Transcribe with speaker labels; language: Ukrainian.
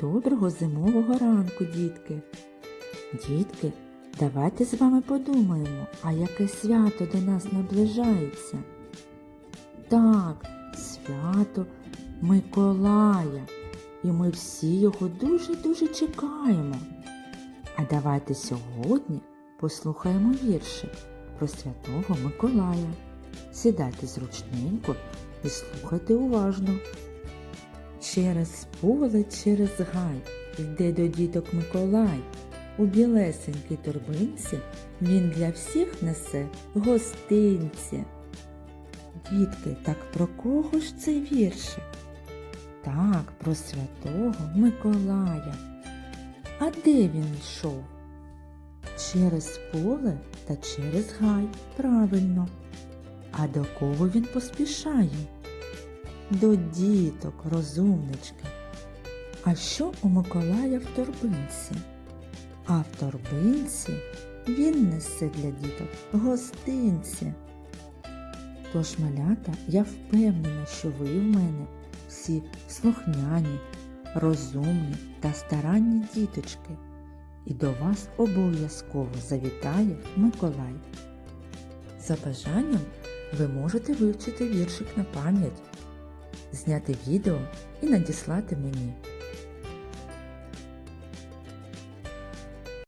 Speaker 1: Доброго зимового ранку, дітки. Дітки, давайте з вами подумаємо, а яке свято до нас наближається. Так, свято Миколая, і ми всі його дуже-дуже чекаємо. А давайте сьогодні послухаємо віршик про святого Миколая. Сідайте зручненько і слухайте уважно. Через поле, через гай йде до діток Миколай. У білесенькій торбинці він для всіх несе гостинці. Дітки, так про кого ж це віршик? Так, про святого Миколая. А де він йшов? Через поле та через гай, правильно. А до кого він поспішає? До діток, розумнички. А що у Миколая в торбинці? А в торбинці він несе для діток гостинці. Тож, малята, я впевнена, що ви в мене всі слухняні, розумні та старанні діточки, і до вас обов'язково завітає Миколай. За бажанням ви можете вивчити віршик на пам'ять, зняти відео і надіслати мені.